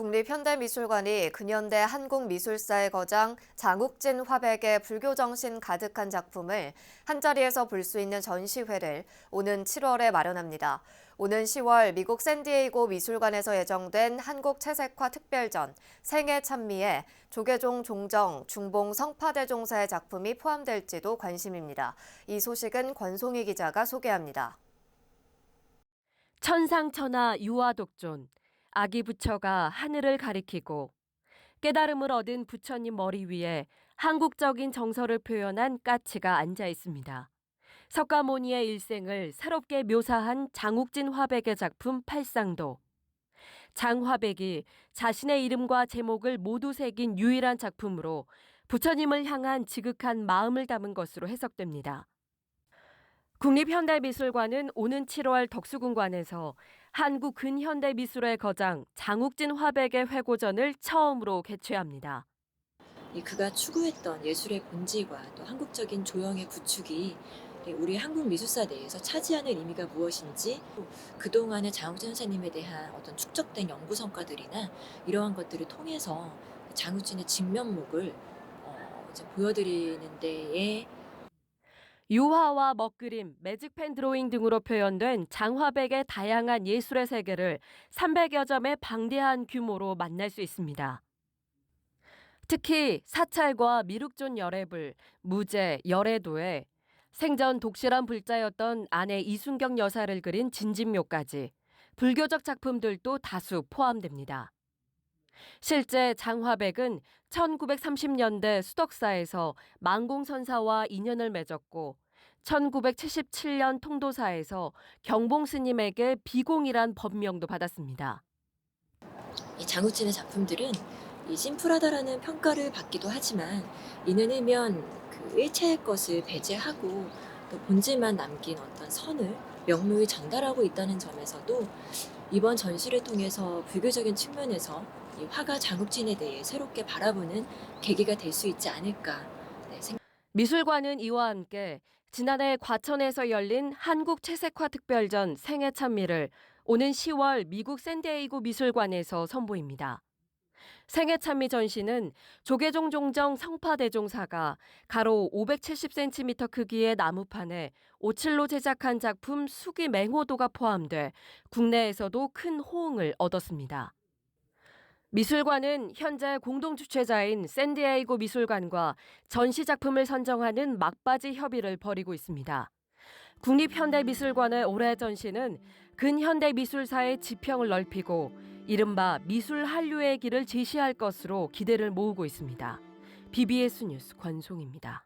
국립현대미술관이 근현대 한국미술사의 거장 장욱진 화백의 불교 정신 가득한 작품을 한자리에서 볼 수 있는 전시회를 오는 7월에 마련합니다. 오는 10월 미국 샌디에이고 미술관에서 예정된 한국 채색화 특별전 생애 찬미에 조계종 종정 중봉 성파대종사의 작품이 포함될지도 관심입니다. 이 소식은 권송희 기자가 소개합니다. 천상천하 유아독존 아기 부처가 하늘을 가리키고 깨달음을 얻은 부처님 머리 위에 한국적인 정서를 표현한 까치가 앉아 있습니다. 석가모니의 일생을 새롭게 묘사한 장욱진 화백의 작품 팔상도. 장화백이 자신의 이름과 제목을 모두 새긴 유일한 작품으로 부처님을 향한 지극한 마음을 담은 것으로 해석됩니다. 국립현대미술관은 오는 7월 덕수궁관에서 한국 근현대 미술의 거장 장욱진 화백의 회고전을 처음으로 개최합니다. 이 그가 추구했던 예술의 본질과 또 한국적인 조형의 구축이 우리 한국 미술사 내에서 차지하는 의미가 무엇인지 또 그동안의 장욱진 선생님에 대한 어떤 축적된 연구 성과들이나 이러한 것들을 통해서 장욱진의 진면목을 어, 보여드리는 데에 유화와 먹그림, 매직펜 드로잉 등으로 표현된 장화백의 다양한 예술의 세계를 300여 점의 방대한 규모로 만날 수 있습니다. 특히 사찰과 미륵존 열애불, 무제, 열애도에 생전 독실한 불자였던 아내 이순경 여사를 그린 진진묘까지 불교적 작품들도 다수 포함됩니다. 실제 장화백은 1930년대 수덕사에서 망공선사와 인연을 맺었고 1977년 통도사에서 경봉 스님에게 비공이란 법명도 받았습니다. 이 장욱진의 작품들은 이 심플하다라는 평가를 받기도 하지만 이는 일면 그 일체의 것을 배제하고 또 본질만 남긴 어떤 선을 명료히 전달하고 있다는 점에서도 이번 전시를 통해서 불교적인 측면에서 이 화가 장욱진에 대해 새롭게 바라보는 계기가 될 수 있지 않을까 네, 생각. 미술관은 이와 함께 지난해 과천에서 열린 한국 채색화 특별전 생애 찬미를 오는 10월 미국 샌디에이고 미술관에서 선보입니다. 생애 찬미 전시는 조계종 종정 성파대종사가 가로 570cm 크기의 나무판에 오칠로 제작한 작품 수기 맹호도가 포함돼 국내에서도 큰 호응을 얻었습니다. 미술관은 현재 공동 주최자인 샌디에이고 미술관과 전시 작품을 선정하는 막바지 협의를 벌이고 있습니다. 국립현대미술관의 올해 전시는 근현대 미술사의 지평을 넓히고 이른바 미술 한류의 길을 제시할 것으로 기대를 모으고 있습니다. BBS 뉴스 권송입니다.